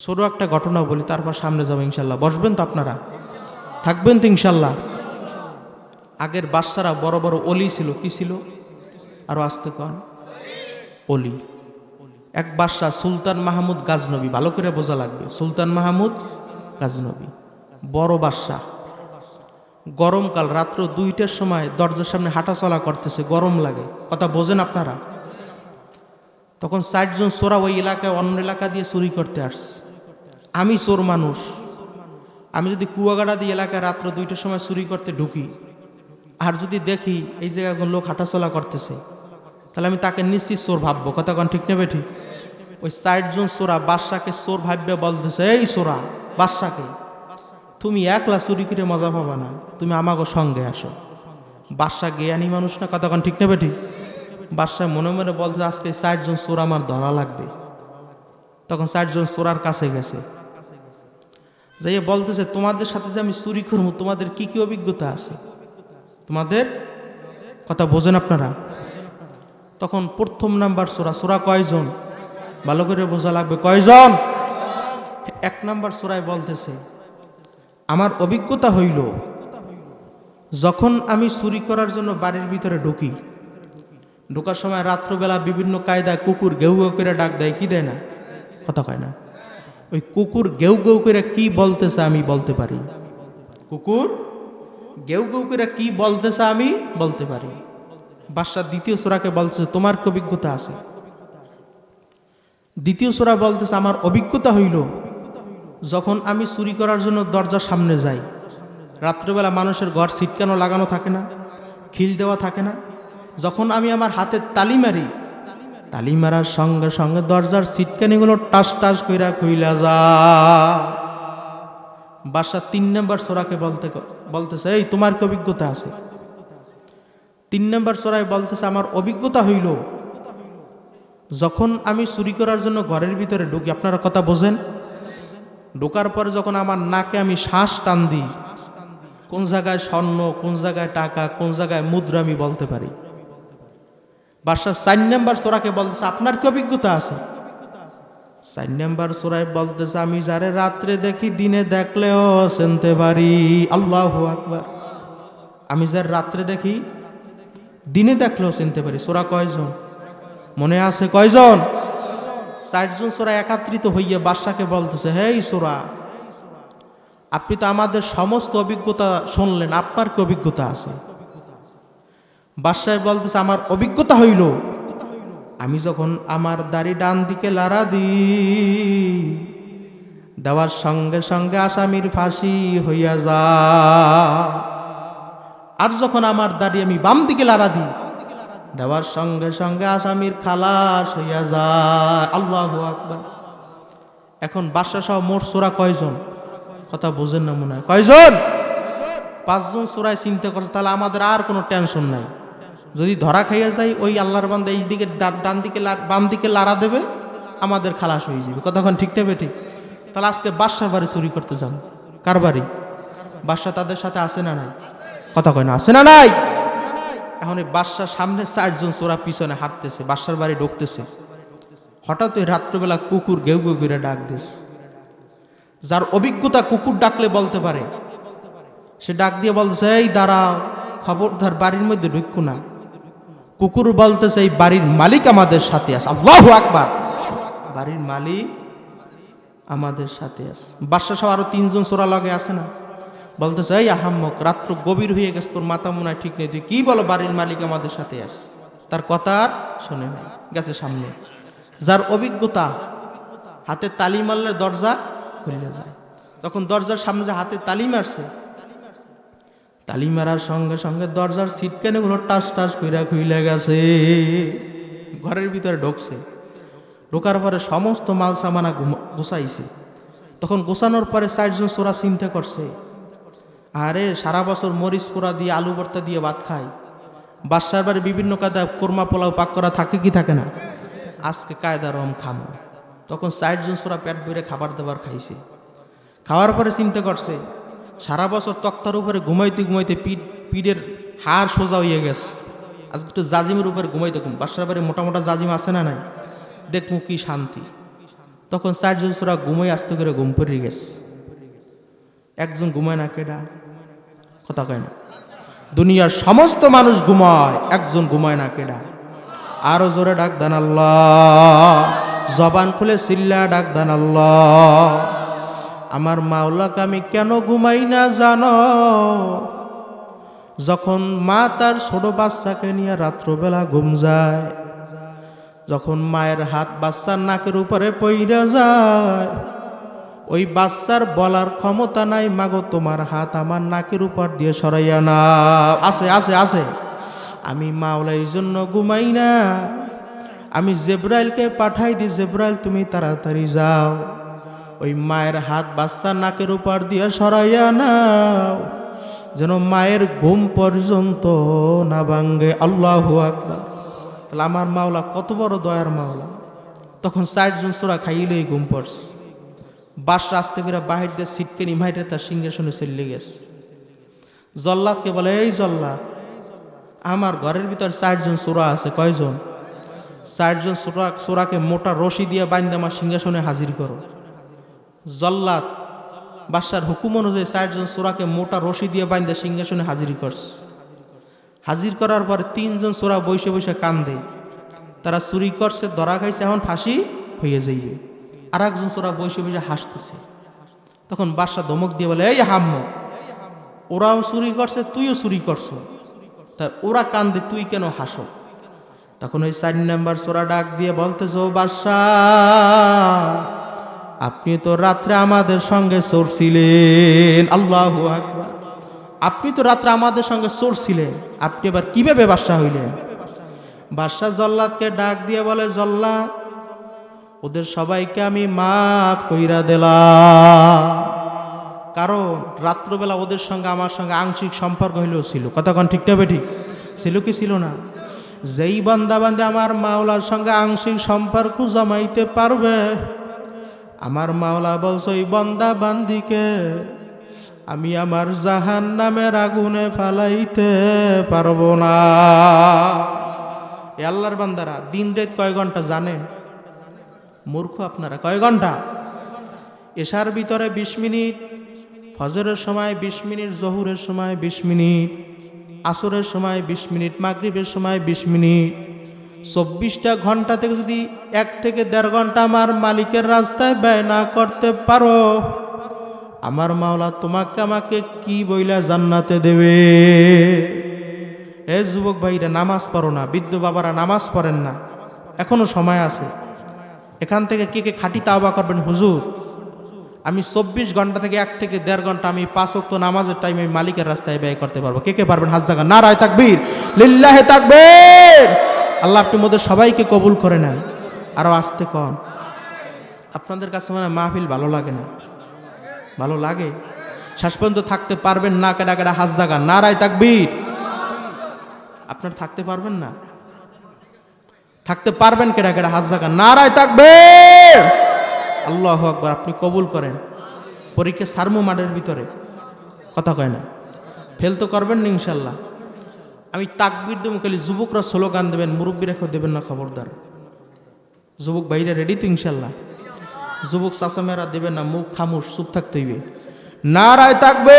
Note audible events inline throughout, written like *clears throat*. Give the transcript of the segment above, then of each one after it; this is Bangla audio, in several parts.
ছোটো একটা ঘটনা বলি, তারপর সামনে যাব ইনশাল্লাহ। বসবেন তো আপনারা? থাকবেন তো ইনশাল্লাহ। আগের বাচ্চারা বড় বড় অলি ছিল, কি ছিল? আরও আসতে কন। অলি। এক বাদশাহ, সুলতান মাহমুদ গাজনবী, ভালো করে বোঝা লাগবে। সুলতান মাহমুদ গাজনবী। বড় বাদশাহ। গরমকাল, রাত্র দুইটার সময় দরজার সামনে হাঁটাচলা করতেছে, গরম লাগে। কথা বোঝেন আপনারা? তখন ষাটজন সোরা ওই এলাকায় অন্য এলাকা দিয়ে চুরি করতে আসছে। আমি চোর মানুষ। আমি যদি কুয়াগাড়া দিয়ে এলাকায় রাত্র দুইটার সময় চুরি করতে ঢুকি, আর যদি দেখি এই জায়গায় একজন লোক হাঁটাচলা করতেছে, তাহলে আমি তাকে নিশ্চিত চোর ভাববো। কথা কন ঠিক নেবে ঠিক ওই ষাটজন চোরা বাদশাকে চোর ভাববে বলতেছে, এই চোরা, বাদশাকে, তুমি একলা চুরি করে মজা পাবা না, তুমি আমাকে সঙ্গে আসো। বাদশা জ্ঞানী মানুষ না? কথা কতক্ষণ ঠিক নেবে ঠিক বাদশাহ মনে মনে বলতে আজকে ষাটজন চোর আমার ধরা লাগবে। তখন ষাটজন চোরার কাছে গেছে। যাইয়ে বলতেছে, তোমাদের সাথে যে আমি চুরি করব, তোমাদের কি কি অভিজ্ঞতা আছে? তোমাদের কথা বোঝেন আপনারা। তখন প্রথম নাম্বার সোরা সোরা কয়জন? ভালো করে বোঝা লাগবে। কয়জন? এক নাম্বার সোরায় বলতেছে, আমার অভিজ্ঞতা হইল, যখন আমি চুরি করার জন্য বাড়ির ভিতরে ঢুকি, ঢোকার সময় রাত্রবেলা বিভিন্ন কায়দায় কুকুর গেউ করে ডাক দেয়, কি দেয় না? কথা কয় না। ওই কুকুর গেউ গেউ করে কি বলতেছে আমি বলতে পারি। কুকুর গেউ গেউ করে কি বলতেছে আমি বলতে পারি। বাদশাহ দ্বিতীয় সোরাকে বলতেছে, তোমার কি অভিজ্ঞতা আছে? দ্বিতীয় সোরা বলতেছে, আমার অভিজ্ঞতা হইল, যখন আমি চুরি করার জন্য দরজার সামনে যাই, রাত্রেবেলা মানুষের ঘর ছিটকানো, লাগানো থাকে না, খিল দেওয়া থাকে না, যখন আমি আমার হাতে তালি মারি তালি মারার সঙ্গে সঙ্গে দরজার ছিটকানিগুলো টাস টাস কইরা কইলা যা। বাসা তিন নম্বর সোরাকে বলতে বলতেছে, এই, তোমার কি অভিজ্ঞতা আছে? তিন নম্বর সোরায় বলতেছে, আমার অভিজ্ঞতা হইল, যখন আমি চুরি করার জন্য ঘরের ভিতরে ঢুকি, আপনারা কথা বোঝেন? ঢোকার পরে যখন আমার নাকে আমি শ্বাস টান দিই, কোন জায়গায় স্বর্ণ, কোন জায়গায় টাকা, কোন জায়গায় মুদ্রা আমি বলতে পারি। বাসার চার নাম্বার সোরাকে বলতেছে, আপনার কি অভিজ্ঞতা আছে? চার নাম্বার চোরাই বলতেছে, আমি যারে রাত্রে দেখি, দিনে দেখলেও চিনতে পারি। আল্লাহ আকবার। আমি যার রাত্রে দেখি, দিনে দেখলেও চিনতে পারি। সোরা কয়জন? মনে আছে কয়জন? ষাটজন সোরা একাত্রিত হইয়া বাদশাকে বলতেছে হে সোরা, আপনি তো আমাদের সমস্ত অভিজ্ঞতা শুনলেন, আপনার কি অভিজ্ঞতা আছে? বাদশাহ বলতেছে, আমার অভিজ্ঞতা হইল। আমি যখন আমার দাড়ি ডান দিকে লাড়া দিই, দেওয়ার সঙ্গে সঙ্গে আসামির ফাঁসি হইয়া যা আর যখন আমার দাড়ি আমি বাম দিকে লাড়া দিই, দেওয়ার সঙ্গে সঙ্গে আসামির খালাস হইয়া যায়। আল্লাহ আকবার। এখন বাদশা সহ মোট সোরা কয়জন? কথা বোঝেন না মনে হয়। কয়জন? পাঁচজন সোরায় চিন্তা করছে, তাহলে আমাদের আর কোনো টেনশন নাই। যদি ধরা খাইয়া যায়, ওই আল্লাহর বান্দা এই দিকে ডান দিকে বাম দিকে লাড়া দেবে, আমাদের খালাস হয়ে যাবে। কতক্ষণ ঠিক নেবে ঠিক? তাহলে আজকে বাদশার বাড়ি চুরি করতে যান। কার বাড়ি? বাদশা তাদের সাথে আসে না নাই? কথা কয় না আসে না নাই? এখন এই বাদশার সামনে চারজন চোরা পিছনে হাঁটতেছে, বাদশার বাড়ি ঢুকতেছে। হঠাৎ ওই রাত্রবেলা কুকুর ঘেউ ঘেউ করে ডাক দিস যার অভিজ্ঞতা কুকুর ডাকলে বলতে পারে। সে ডাক দিয়ে বলছে এই দাঁড়াও, খবরদার বাড়ির মধ্যে ঢুকু না। কুকুর বলতেছে এই বাড়ির মালিক আমাদের সাথে আছে। আল্লাহ আকবার। বাড়ির মালিক আমাদের সাথে আছে। বাদশা সহ আরও তিনজন চোরা লগে আছে না? বলতেছে, এই আহাম্মক, রাত্র গভীর হয়ে গেছে, তোর মাথা মনে ঠিক নেই। তুই কি বলো বাড়ির মালিক আমাদের সাথে আস তার কথা আর শোনে নাই, গেছে সামনে। যার অভিজ্ঞতা, হাতে তালি মারলে দরজা খুলে যায়। তখন দরজার সামনে যে হাতে তালি মারছে তালি মারার সঙ্গে সঙ্গে দরজার সিটকানিগুলো টাস টাস কইরা খুইলে গেছে। ঘরের ভিতরে ঢুকছে। ঢোকার পরে সমস্ত মাল সামানা গুছাইছে। তখন গোছানোর পরে চারজন চোরা চিন্তা করছে, আরে, সারা বছর মরিচ পোড়া দিয়ে আলু ভর্তা দিয়ে ভাত খায় বাসার বাড়ি বিভিন্ন কায়দা কোরমা পোলাও পাক করা থাকে কি থাকে না? আজকে কায়দা রম খামো। তখন চারজন চোরা পেট ভরে খাবার দাবার খাইছে। খাওয়ার পরে চিন্তা করছে সারা বছর তক্তার উপরে ঘুমাইতে ঘুমাইতে পিঠ, পিঠের হাড় সোজা হয়ে গেছে। আজকে একটু জাজিমের উপরে ঘুমাইতে ঘুম। বাসার বাড়ি মোটা মোটা জাজিম আছে না নাই? দেখব কি শান্তি। তখন চারজন সোরা ঘুমাই আস্তে করে ঘুম পড়ে গেছে। একজন ঘুমায় না কেডা? কথা কয় না। দুনিয়ার সমস্ত মানুষ ঘুমায়, একজন ঘুমায় না কেডা? আরও জোরে ডাক দেন আল্লাহ। জবান খুলে সিল্লা ডাক দেন আল্লাহ। আমার মাওলাকে আমি কেন ঘুমাই না জানো? যখন মা তার ছোট বাচ্চাকে নিয়ে রাত্রবেলা ঘুম যায়, যখন মায়ের হাত বাচ্চার নাকের উপরে পইরা যায়, ওই বাচ্চার বলার ক্ষমতা নাই, মাগো, তোমার হাত আমার নাকের উপর দিয়ে সরাইয়া না আছে আছে আছে। আমি মাওলা জন্য ঘুমাই না। আমি জেব্রাইলকে পাঠাই দিই জেব্রাইল, তুমি তাড়াতাড়ি যাও। ওই মায়ের হাত বাচ্চা নাকের উপর দিয়ে সরাইয়া নাও, যেন মায়ের ঘুম পর্যন্ত না ভাঙ্গে আল্লাহ আকবার। তাহলে আমার মাওলা কত বড় দয়ার মাওলা। তখন ষাটজন সোরা খাইলেই ঘুম পড়ছে। বাস রাস্তে করে বাহির দিয়ে সিটকে নিমাইটে তার সিংহাসনে চলে গেছে। জল্লাদকে বলে, এই জল্লাদ, আমার ঘরের ভিতর ষাটজন সোরা আছে, কয়জন? ষাটজন সোরা সোরাকে মোটা রশি দিয়ে বাইন্দে আমার সিংহাসনে হাজির করো। জল্লাদ, বাদশার হুকুম অনুযায়ী চারজন সোরাকে মোটা রশি দিয়ে বাইন্দে সিংহাসনে হাজির করছে। হাজির করার পর তিনজন সোরা বসে বসে কান্দে। তারা চুরি করছে, ধরা খাইছে, এখন ফাঁসি হয়ে যাইবে। আর একজন সোরা বসে বসে হাসতেছে। তখন বাদশা ধমক দিয়ে বলে, এই হাম্ম ওরাও চুরি করছে, তুইও চুরি করছ। তা ওরা কান্দে, তুই কেন হাসো? তখন ওই চার নাম্বার সোরা ডাক দিয়ে বলতেছো বাদশাহ আপনি তো রাত্রে আমাদের সঙ্গে চোর ছিলেন আল্লাহ আপনি তো রাত্রে আমাদের সঙ্গে চোর ছিলেন আপনি এবার কীভাবে বাদশাহ হইলেন? বাদশাহ জল্লাদকে ডাক দিয়ে বলে জল্লাদ ওদের সবাইকে আমি মাফ কইরা দিলাম। কারণ রাত্রবেলা ওদের সঙ্গে আমার সঙ্গে আংশিক সম্পর্ক হইলেও ছিল। কতক্ষণ ঠিক না ঠিক? ছিল কি ছিল না? যেই বান্দা বান্দে আমার মাওলার সঙ্গে আংশিক সম্পর্ক জমাইতে পারবে আমার মাওলা বলছে, ওই বন্দা বান্দিকে, আমি আমার জাহান নামের আগুনে ফালাইতে পারব না। এ আল্লাহর বান্দারা, দিন রাত কয় ঘণ্টা জানেন মূর্খ আপনারা, কয় ঘণ্টা? এশার ভিতরে বিশ মিনিট, ফজরের সময় বিশ মিনিট, জহুরের সময় বিশ মিনিট, আসরের সময় বিশ মিনিট, মাগরিবের সময় বিশ মিনিট চব্বিশটা ঘণ্টা থেকে যদি এক থেকে দেড় ঘণ্টা আমার মালিকের রাস্তায় ব্যয় না করতে পারো, আমার মাওলা তোমাকে আমাকে কি বইলা জান্নাতে দেবে? এ যুবক ভাইরা, নামাজ পড়ো না, বৃদ্ধ বাবারা নামাজ পড়েন না। এখনও সময় আছে। এখান থেকে কে কে খাটি তাওবা করবেন? হুজুর, আমি চব্বিশ ঘণ্টা থেকে এক থেকে দেড় ঘণ্টা আমি পাঁচ অক্ত নামাজের টাইমে মালিকের রাস্তায় ব্যয় করতে পারব। কে কে পারবেন? হাজ জায়গা না রায় তাকবীর। লিল্লাহে তাকবীর। আল্লাহ আপনি মধ্যে সবাইকে কবুল করে নেন। আরও আসতে কন। আপনাদের কাছে মানে মাহফিল ভালো লাগে না? ভালো লাগে? শেষ পর্যন্ত থাকতে পারবেন না, কেডা কেডা হাজ জায়গা না রায় তাকবীর। আপনার থাকতে পারবেন না? থাকতে পারবেন, কেডা কেডা হাজ জায়গা না রায় তাকবীর। আল্লাহ আকবার, আপনি কবুল করেন। পরীক্ষা সারমো মাঠের ভিতরে। কথা কয় না। ফেল তো করবেন না ইনশাল্লাহ আমি তাকবির দেবো, খালি যুবকরা স্লোগান দেবেন মুরব্বী রেখে দেবেন না খবরদার। যুবক বাইরে রেডি তো ইনশাল্লাহ। যুবক চাচামেরা দেবেন না, মুখ খামুশ, চুপ থাকতে হইবে। নারায় থাকবে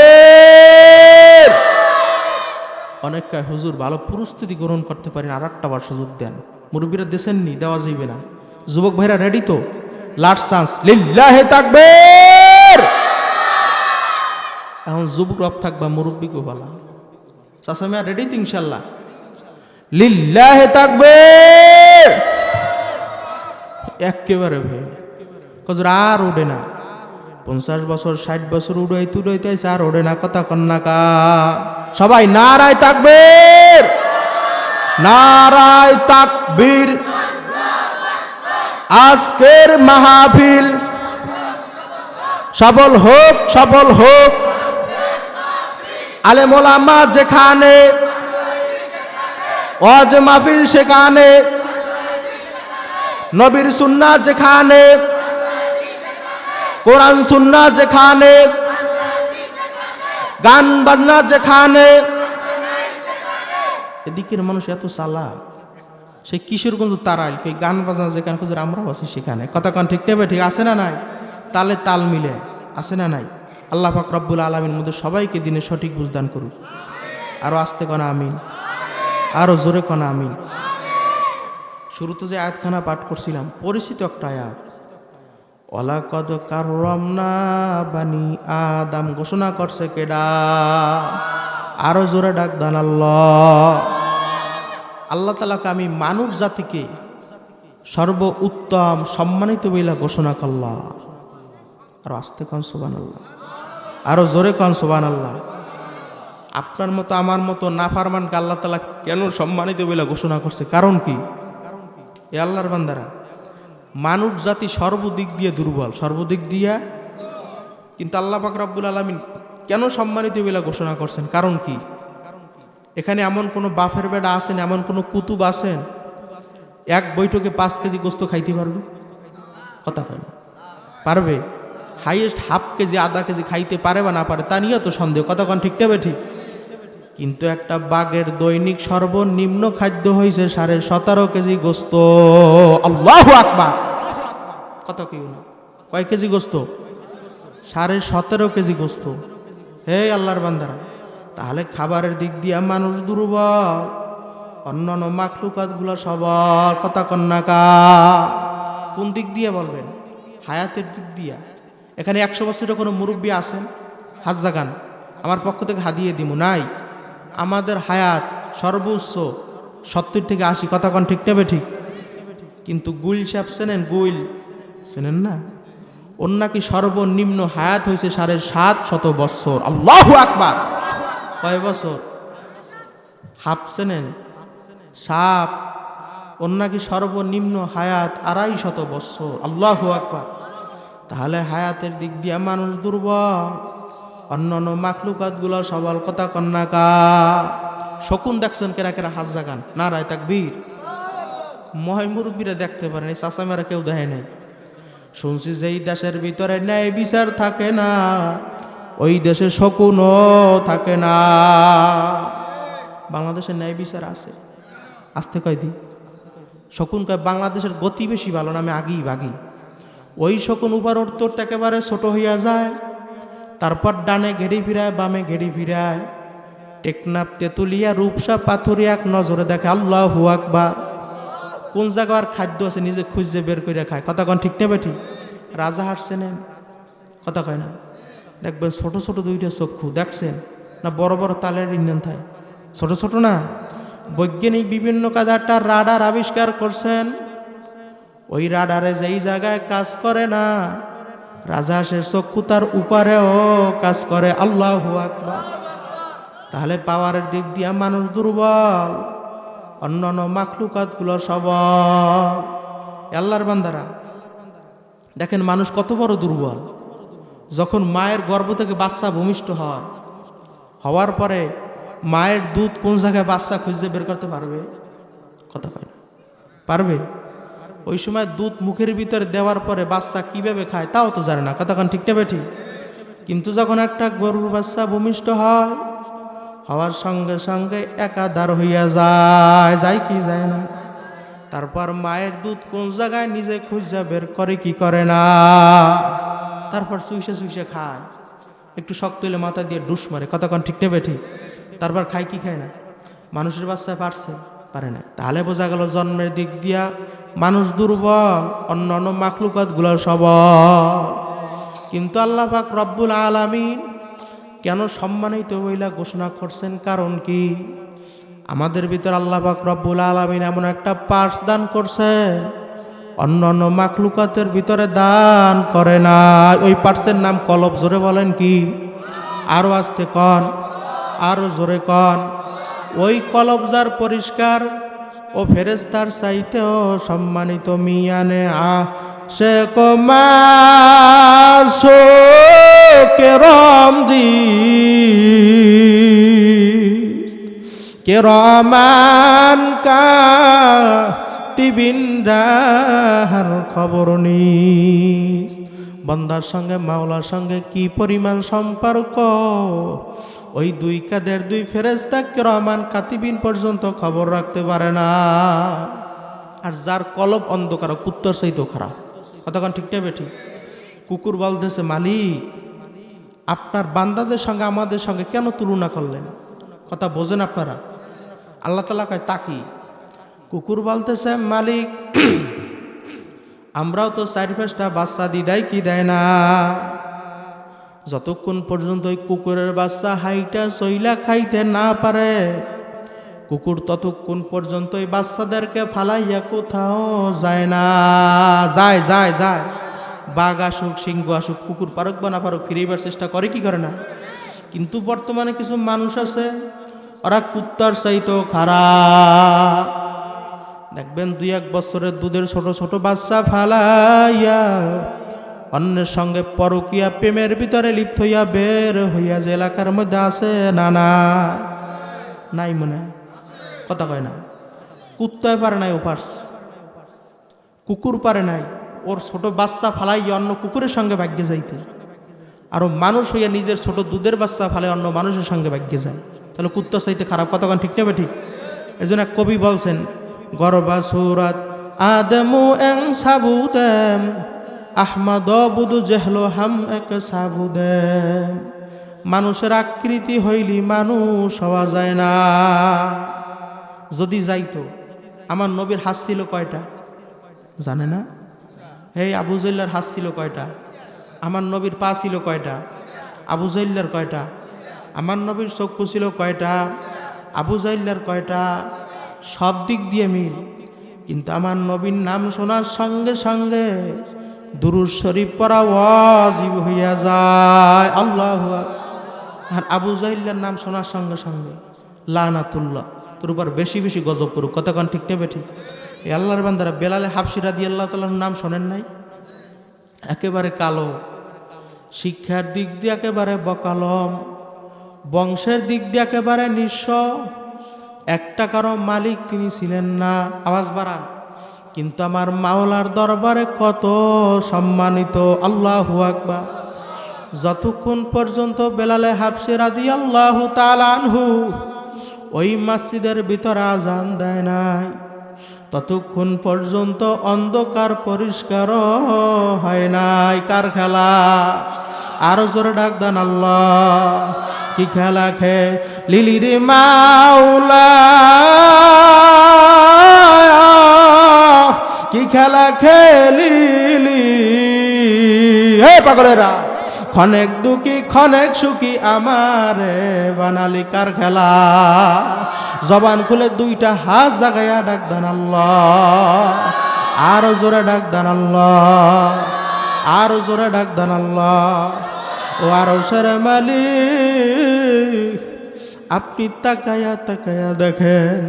অনেক হুজুর, ভালো পুরস্তুতি গ্রহণ করতে পারেন, আর একটা বার সুযোগ দেন। মুরব্বীরা দেশেননি, দেওয়া যাইবে না। যুবক ভাইরা রেডি তো? লাস্ট চান্স লিল্লাহে থাকবে এখন যুবক রব থাকবা মুরব্বী গো বলা চাচামিয়া রেডি তো ইনশাল্লাহ। লিল্লাহে থাকবে একেবারে ভাই কজর আর ওঠে না। পঞ্চাশ বছর, ষাট বছর উড়াইতে উড়াইতে আর ওঠে না কথা কন্যাকা। সবাই নারায় থাকবে নারায় তাকবীর। আজকের মাহফিল সফল হোক সফল হোক। আলেমোলামা যেখানে, ওয়াজ মাহফিল সেখানে, নবীর সুন্নাহ যেখানে, কোরআন সুন্নাহ যেখানে, গান বাজনা যেখানে। এদিকের মানুষ এত চালাক সেই কিশোরগঞ্জ তারাইল এই গান বাজনা যেখানে খুঁজে, আমরাও আছি সেখানে। কথা কন, ঠিক নেবে ঠিক আছে না নাই? তালে তাল মিলে, আছে না নাই? আল্লাহ পাক রব্বুল আলমীর মধ্যে সবাইকে দিনে সঠিক বুঝদান করুক। আরও আসতে কনা, আমিন। আরও জোরে কনা, আমিন। শুরুতে যে আয়াতখানা পাঠ করছিলাম, পরিচিত একটা আয়াত। অলাকদ কাররামনা বানি আদম ঘোষণা করছে কেডা? আরও জোরে ডাক দান আল্লাহ। আল্লাহ তালাকে আমি মানব জাতিকে সর্ব উত্তম সম্মানিত বইলা ঘোষণা করলা আরও আস্তে কন সোবান আল্লাহ আরও জোরে কন সোবান আল্লাহ আপনার মতো, আমার মতো নাফারমানকে আল্লাহ তালা কেন সম্মানিত বইলা ঘোষণা করছে? কারণ কি? এ আল্লাহর বান্দারা, মানব জাতি সর্বদিক দিয়ে দুর্বল, সর্বদিক দিয়া, কিন্তু আল্লাহ পাক রব্বুল আলমিন কেন সম্মানিত বলে ঘোষণা করছেন? কারণ কি? এখানে এমন কোনো বাফের বেড়া আছেন, এমন কোনো কুতুব আছেন, এক বৈঠকে পাঁচ কেজি গোস্ত খাইতে পারবে? কথা না। পারবে? হাইয়েস্ট হাফ কেজি, আধা কেজি খাইতে পারে বা না পারে, তা নিয়ে তো সন্দেহ। কন ঠিক নেবে ঠিক? কিন্তু একটা বাঘের দৈনিক সর্বনিম্ন খাদ্য হয়েছে সাড়ে সতেরো কেজি গোস্ত। আল্লাহ আকবার! কত কি কয় কেজি গোস্ত? সাড়ে সতেরো কেজি গোস্ত। হে আল্লাহর বান্দারা, তাহলে খাবারের দিক দিয়ে মানুষ দুর্বল। অন্যান্য মাখলুকাতগুলো সবার কথা কন্যাকা কোন দিক দিয়ে বলবেন? হায়াতের দিক দিয়া। এখানে একশো বছরের কোনো মুরব্বী আছেন? হাজাগান আমার পক্ষ থেকে হাদিয়ে দিব নাই। আমাদের হায়াত সর্বোচ্চ সত্তর থেকে আশি। কন ঠিক নেবে ঠিক কিন্তু গুইল সাহেব চেনেন? গুইল। চেনেন না? ওর নাকি সর্বনিম্ন হায়াত হয়েছে সাড়ে সাত শত বৎসর আল্লাহ আকবার। কয় বছর? হাফ চেনেন? সাপ। ওর নাকি সর্বনিম্ন হায়াত আড়াই শত বৎসর আল্লাহ আকবার। তাহলে হায়াতের দিক দিয়ে মানুষ দুর্বল। অন্যান্য মাখলুকাতগুলো সবল কথা কন্যাকা। শকুন দেখছেন কেরা কেরা হাজ জাগান? না রায় তাকবীর। মহাই মুরব্বীরা দেখতে পারেন এই চাষামেরা কেউ দেখে নাই। শুনছি যে এই দেশের ভিতরে ন্যায় বিচার থাকে না, ওই দেশে শকুনও থাকে না। বাংলাদেশের ন্যায় বিচার আছে। আসতে কয় দি। শকুন কয়, বাংলাদেশের গতি বেশি ভালো না, আমি আগেই বাগি ওই শকুন উপর উত্তর একেবারে ছোট হইয়া যায়, তারপর ডানে ঘেড়ি ফিরায়, বামে ঘেড়ি ফিরায়। টেকনাপ তেতুলিয়া, রূপসা, পাথুরিয়া এক নজরে দেখে আল্লাহ আকবার। কোন জায়গার খাদ্য আছে, নিজে খুঁজে বের করে খায়। কথা কন ঠিক নেবে ঠিক? রাজা হাঁটছে নেন কথা কয় না? দেখবেন ছোট ছোট দুইটা চক্ষু, দেখছেন? না বড় বড় তালের ইঞ্জিন থাকে? ছোট ছোট না? বৈজ্ঞানিক বিভিন্ন একটা রাডার আবিষ্কার করছেন। ওই রাডারে যেই জায়গায় কাজ করে না রাজহাঁসের চক্ষু তার উপারেও কাজ করে। আল্লাহ আকবার। তাহলে পাওয়ারের দিক দিয়া মানুষ দুর্বল, অন্যান্য মাখলুকাতগুলো সবল। আল্লাহর বান্দারা, দেখেন মানুষ কত বড় দুর্বল। যখন মায়ের গর্ভ থেকে বাচ্চা ভূমিষ্ঠ হয়, হওয়ার পরে মায়ের দুধ কোন জায়গায় বাচ্চা খুঁজে বের করতে পারবে? কথা কয় পারবে? ওই সময় দুধ মুখের ভিতরে দেওয়ার পরে বাচ্চা কীভাবে খায়, তাও তো জানে না। কতক্ষণ ঠিক নেবে ঠিক কিন্তু যখন একটা গরুর বাচ্চা ভূমিষ্ঠ হয়, হওয়ার সঙ্গে সঙ্গে একাধার হইয়া যায় যায় কি যায় না। তারপর মায়ের দুধ কোন জায়গায় নিজে খুঁজা বের করে, কি করে না। তারপর সুইসে সুইসে খায়। একটু শক্ত হইলে মাথা দিয়ে ডুস মারে। কতক্ষণ ঠিক নেবে ঠিক তারপর খায় কি খায় না? মানুষের বাচ্চা পারছে। পারে না। তাহলে বোঝা গেল জন্মের দিক দিয়া মানুষ দুর্বল, অন্য অন্য মাকলুকাতগুলো সবল। কিন্তু আল্লাহ পাক রব্বুল আলামিন কেন সম্মানিত বইলা ঘোষণা করছেন? কারণ কি? আমাদের ভিতর আল্লাহ পাক রব্বুল আলামিন এমন একটা পার্স দান করছেন, অন্য অন্য মাকলুকাতের ভিতরে দান করে না। ওই পার্সের নাম কলব জোরে বলেন কি? আরও আসতে কন আরও জোরে কন। ওই কলবজার পরিষ্কার ও ফেরেস্তার চাইতেও সম্মানিত মিয়ানে আ, সে কেরম দিস কেরমান কা তিবিন্দার খবর নিস। বন্দার সঙ্গে, মাওলার সঙ্গে কি পরিমাণ সম্পর্ক? ওই দুই কাদের দুই ফেরেস্তা রহমান কাতিবিন পর্যন্ত খবর রাখতে পারে না। আর যার কলব অন্ধকার, কুত্তর চাইতেও খারাপ। কতক্ষণ ঠিক নেবে ঠিক? কুকুর বলতেছে, মালিক, আপনার বান্দাদের সঙ্গে, আমাদের সঙ্গে কেন তুলনা করলেন? কথা বোঝেন আপনারা? আল্লাহ তালা কয় তাকি কুকুর বলতেছে, মালিক, *clears throat* আমরাও তো চারি পাঁচটা বাচ্চা দিদাই কি দেয় না? যতক্ষণ পর্যন্ত ওই কুকুরের বাচ্চা হাইটা চইলা খাইতে না পারে, কুকুর ততক্ষণ পর্যন্ত ওই বাচ্চাদেরকে ফালাইয়া কোথাও যায় না। যায় যায় যায়। বাঘ আসুক, সিংহ আসুক, কুকুর পারুক বা না পারুক, ফিরিবার চেষ্টা করে কি করে না? কিন্তু বর্তমানে কিছু মানুষ আছে, ওরা কুত্তার চাইতো খারাপ। দেখবেন দুই এক বছরের দুধের ছোট ছোট বাচ্চা ফালাইয়া অন্যের সঙ্গে পরকিয়া প্রেমের ভিতরে লিপ্ত হইয়া বের হইয়া যে এলাকার মধ্যে আছে, না না। নাই মনে? কথা কয় না। কুত্তায় পারে নাই ও পার্স কুকুর পারে নাই। ওর ছোট বাচ্চা ফালাই অন্য কুকুরের সঙ্গে ভাগ্যে যাইতে। আরও মানুষ হইয়া নিজের ছোট দুধের বাচ্চা ফালে অন্য মানুষের সঙ্গে ভাগ্যে যায়। তাহলে কুত্তা চাইতে খারাপ কতক্ষণ ঠিক নেবে ঠিক? এই জন্য কবি বলছেন, গরবা সুরাত আদমু এং সাবুদেম আহমদ বুদু জেহলো হাম এক সাবুদেম মানুষের আকৃতি হইলি মানুষ হওয়া যায় না। যদি যাইতো, আমার নবীর হাত ছিল কয়টা? জানে না? এই আবু জল্লার হাত ছিল কয়টা? আমার নবীর পা ছিল কয়টা? আবু জল্লার কয়টা? আমার নবীর চক্ষু ছিল কয়টা? আবু জল্লার কয়টা? সব দিক দিয়ে মিল। কিন্তু আমার নবীর নাম শোনার সঙ্গে সঙ্গে দুরুজ শরীফ পড়া ওয়াজিব হইয়া যায়। আল্লাহ আর আবু জাহিল্লার নাম শোনার সঙ্গে সঙ্গে, লানাতুল্লাহ তোর উপর বেশি বেশি গজব করুক কতক্ষণ ঠিক নেবে ঠিক? এই আল্লাহর বান্দারা বেলালে হাফসিরা দিয়ে আল্লাহ তালার নাম শোনেন নাই? একেবারে কালো। শিক্ষার দিক দিয়ে একেবারে বকালম। বংশের দিক দিয়ে একেবারে নিঃস্ব। একটা কারও মালিক তিনি ছিলেন না। আওয়াজ বাড়ান। কিন্তু আমার মাওলার দরবারে কত সম্মানিত, আল্লাহু আকবার। যতক্ষণ পর্যন্ত বেলালে হাফসে রাদি আল্লাহ তালানহু ওই মসজিদের ভিতরে আজান দেয় নাই, ততক্ষণ পর্যন্ত অন্ধকার পরিষ্কার হয় নাই কার খেলা আরও জোরে ডাক দেন আল্লাহ, কি খেলা খে লিলি রে মাওলা। কি খেলা খেলিলি? হে পাগলেরা, ক্ষণেক দুঃখী, ক্ষণেক সুখী আমারে বানালি কার খেলা? জবান খুলে দুইটা হাত জাগাইয়া ডাক দেন আল্লাহ। আরও জোরে ডাক দেন আল্লাহ। আরও জোরে ডাক দেন আল্লাহ। ও আরও সেরে মালিক। আপনি তাকায়া তাকায়া দেখেন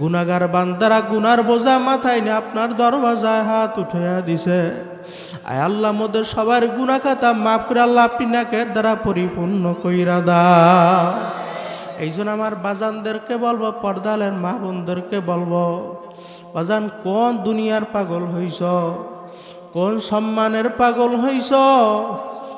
গুনাগার বান্দারা গুনার বোঝা মাথায় নিয়ে আপনার দরওয়াজায় হাত উঠাইয়া দিছে। আয় আল্লাহ মোদের সবার গুনা খাতা মাফ করে আল্লাহ আপনি নাকের দ্বারা পরিপূর্ণ কইরা দা এই জন্য আমার বাজানদেরকে বলব, পর্দালের মা বোনদেরকে বলব, বাজান, কোন দুনিয়ার পাগল হইছ? কোন সম্মানের পাগল হইছ?